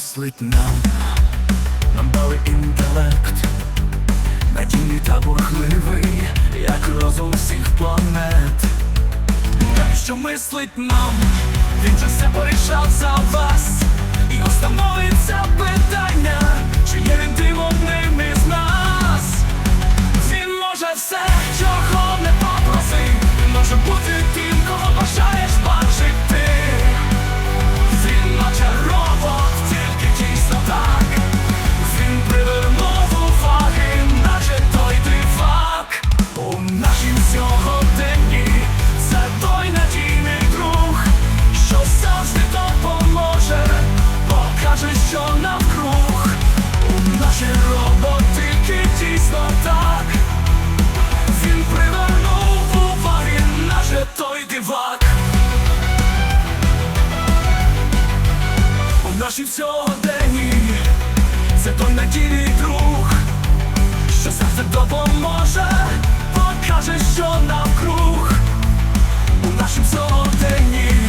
мислить нам, нам дали інтелект, надійний та бурхливий, як розум всіх планет. Так що мислить нам, він же все порішав за вас. І остановиться питання, Наші сьогоденні це той надійний друг, що серце допоможе, покаже, що навкруг. У нашім сьогоденні.